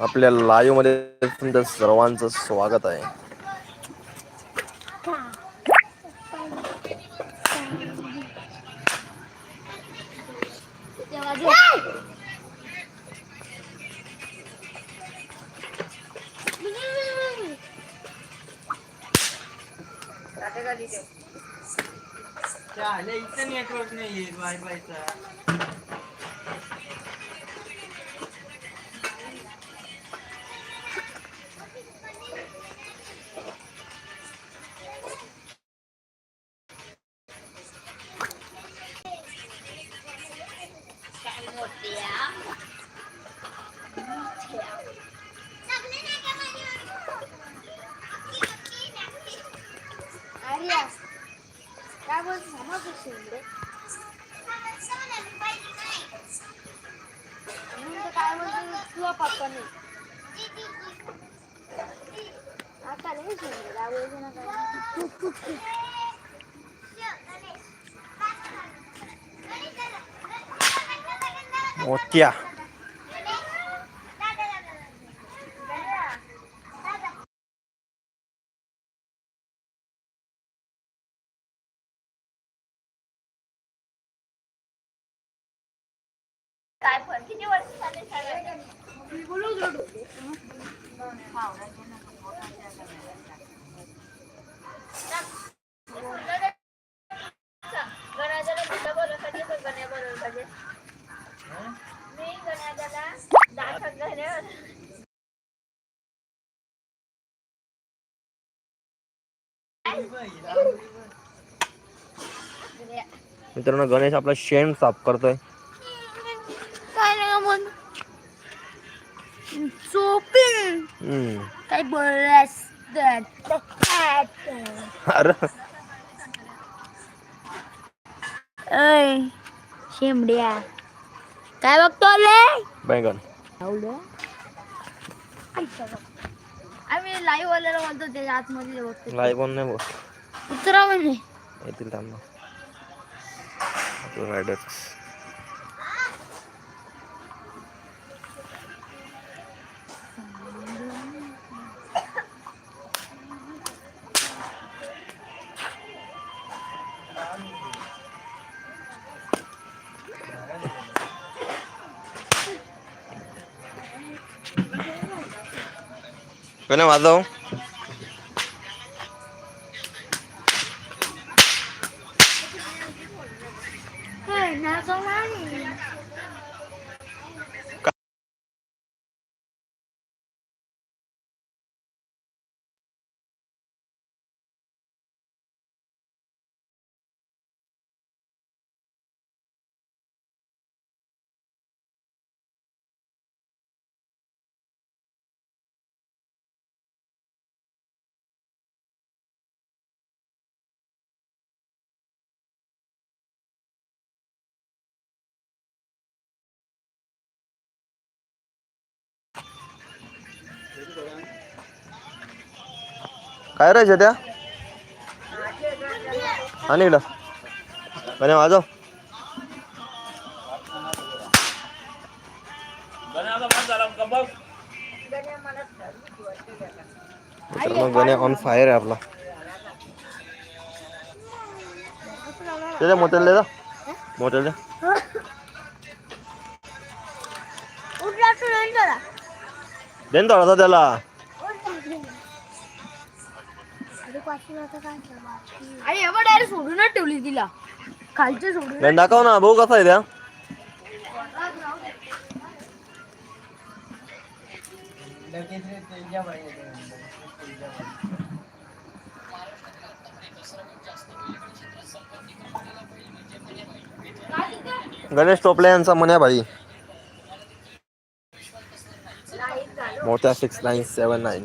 आपल्या लाईव्हमध्ये तुमचं सर्वांचं स्वागत आहे. इथं नेटवर्क नाही येत वायफायचा मोठ्या काय पण किती वर्ष झाले मित्रांनो गणेश आपला शेण साफ़ करतोय. हम्म. काय बोललास? अरे. अय शेंबड्या काय बघतो ले बैंगन. आम्ही लाईव्ह वाल्याला बोलतो त्याच्या आतमध्ये बघतो. लाईव्ह नाही बोल उतरा म्हणजे येतील थांबा आपलं रायडर्स कोणी वाजव होय काय राहायचं त्या आणि इकडं. गण्या वाजव. मित्रांनो गण्या ऑन फायर आहे आपला. त्याच्या मोठ्याला दे जा. मोठ्याला दे. उठला तू नंतर दे ना थोडासा त्याला. अरे एवढं डायरेक्ट सोडूनच ठेवली तिला. खालचे सोडून गण दाखव ना भाऊ कसा आहे त्या? गणेश टोपले यांचा मन्या भाई. मोठ्या सिक्स नाईन सेवन नाईन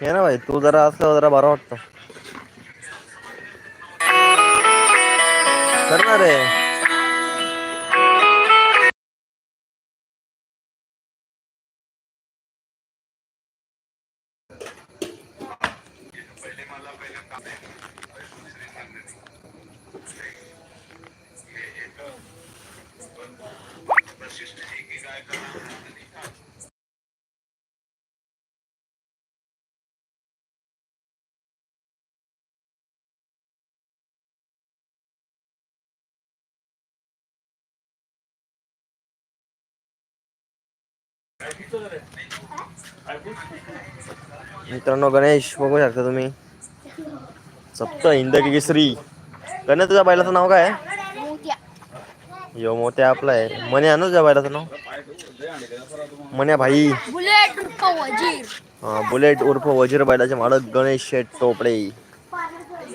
हे ना भाई तू जरा असलं जरा बरं वाटतं. करणार आहे. मित्रांनो गणेश बघू शकता तुम्ही. सप्त हिंद केसरी. गणेश तुझ्या बैलाचं नाव काय? यो मोठ्या आपला आहे. मने आहे ना तुझ्या बैलाचं नाव. मन्या भाई. बुलेट वजीर. हा, बुलेट उर्फ वजीर बैलाचे मालक गणेश शेठ टोपडे.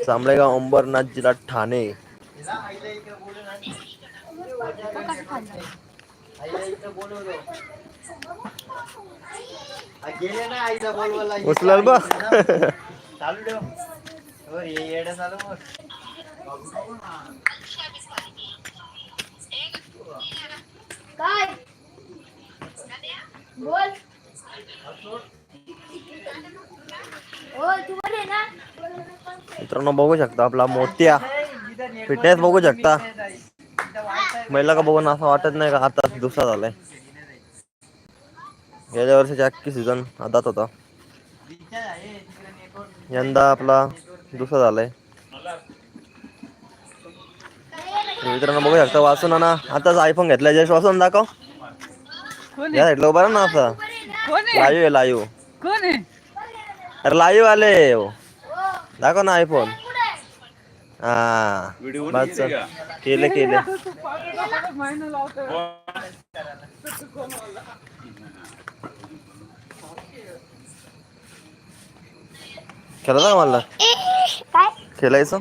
जांभळेगाव अंबरनाथ जिल्हा ठाणे. उचलाल बा. चालू ठेव. हो, ये येडं चालू मग. काय? बोल. हो मित्रांनो बघू शकता आपला मोत्या. फिटनेस बघू शकता. महिला का बघून असं वाटत नाही का आता दुसरा झालाय. गेल्या वर्षाच्या अख्खी सीझन आदात होता. यंदा आपला दुसरा झालाय. मित्रांनो बघू शकता वाचून ना आताच आयफोन घेतलाय. जस्ट वाचून दाखव. या साईडला राहा ना असं लाईव्ह आहे? लाईव्ह अरे लाईव्ह आले. दाखव ना आयफोन हा. बस केले केले. खेळायचं मला काय? खेळायचं?